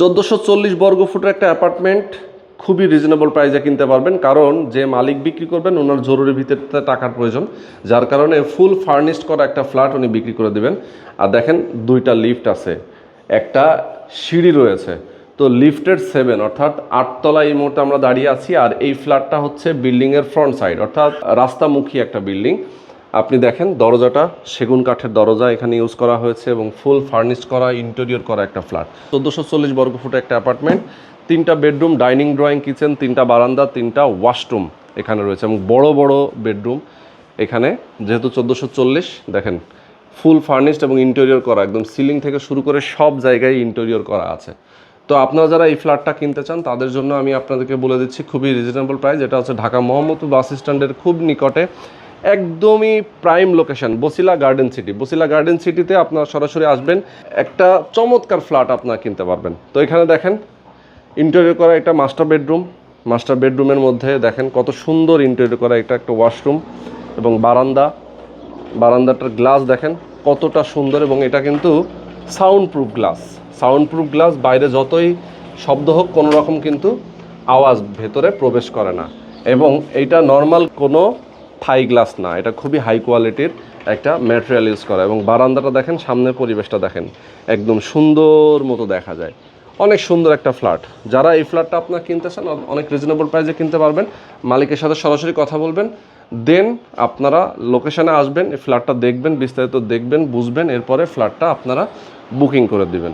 চোদ্দোশো চল্লিশ বর্গ ফুটের একটা অ্যাপার্টমেন্ট খুবই রিজনেবল প্রাইসে কিনতে পারবেন, কারণ যে মালিক বিক্রি করবেন ওনার জরুরি ভিত্তিতে টাকার প্রয়োজন, যার কারণে ফুল ফার্নিশড করা একটা ফ্ল্যাট উনি বিক্রি করে দেবেন। আর দেখেন দুইটা লিফট আছে, একটা সিঁড়ি রয়েছে, তো লিফটের সেভেন অর্থাৎ আটতলা এই মুহূর্তে আমরা দাঁড়িয়ে আছি, আর এই ফ্ল্যাটটা হচ্ছে বিল্ডিংয়ের ফ্রন্ট সাইড অর্থাৎ রাস্তামুখী একটা বিল্ডিং আপনি দেখেন দরজাটা, সেগুন কাঠের দরজা এখানে ইউজ করা হয়েছে এবং ফুল ফার্নিশ করা, ইন্টেরিয়র করা একটা ফ্ল্যাট। চোদ্দোশো চল্লিশ বর্গ ফুটের একটা অ্যাপার্টমেন্ট, তিনটা বেডরুম, ডাইনিং, ড্রয়িং, কিচেন, তিনটা বারান্দা, তিনটা ওয়াশরুম এখানে রয়েছে এবং বড় বড় বেডরুম এখানে। যেহেতু চোদ্দোশো চল্লিশ, দেখেন, ফুল ফার্নিশড এবং ইন্টেরিয়র করা, একদম সিলিং থেকে শুরু করে সব জায়গায় ইন্টেরিয়র করা আছে। তো আপনারা যারা এই ফ্ল্যাটটা কিনতে চান, তাদের জন্য আমি আপনাদেরকে বলে দিচ্ছি খুবই রিজনেবল প্রাইস এটা হচ্ছে ঢাকা মোহাম্মদপুর বাস স্ট্যান্ডের খুব নিকটে একদমই prime location Basila garden city Basila garden সিটিতে আপনার সরাসরি আসবেন, একটা চমৎকার ফ্ল্যাট আপনারা কিনতে পারবেন। তো এখানে দেখেন ইন্টেরিয়র করা একটা মাস্টার বেডরুম মাস্টার বেডরুমের মধ্যে দেখেন কত সুন্দর ইন্টেরিয়র করা এটা একটা ওয়াশরুম এবং বারান্দা। বারান্দাটার গ্লাস দেখেন কতটা সুন্দর এবং এটা কিন্তু sound proof glass sound proof glass বাইরে যতই শব্দ হোক, কোনো রকম কিন্তু আওয়াজ ভেতরে প্রবেশ করে না। এবং এইটা নর্মাল কোনো থাই গ্লাস না, এটা খুবই হাই কোয়ালিটির একটা ম্যাটেরিয়াল ইউজ করা এবং বারান্দাটা দেখেন, সামনের পরিবেশটা দেখেন, একদম সুন্দর মতো দেখা যায়। অনেক সুন্দর একটা ফ্ল্যাট। যারা এই ফ্ল্যাটটা আপনার কিনতে চান অনেক রিজনেবল প্রাইসে কিনতে পারবেন। মালিকের সাথে সরাসরি কথা বলবেন। দেন আপনারা লোকেশানে আসবেন, এই ফ্ল্যাটটা দেখবেন, বিস্তারিত দেখবেন, বুঝবেন, এরপরে ফ্ল্যাটটা আপনারা বুকিং করে দিবেন।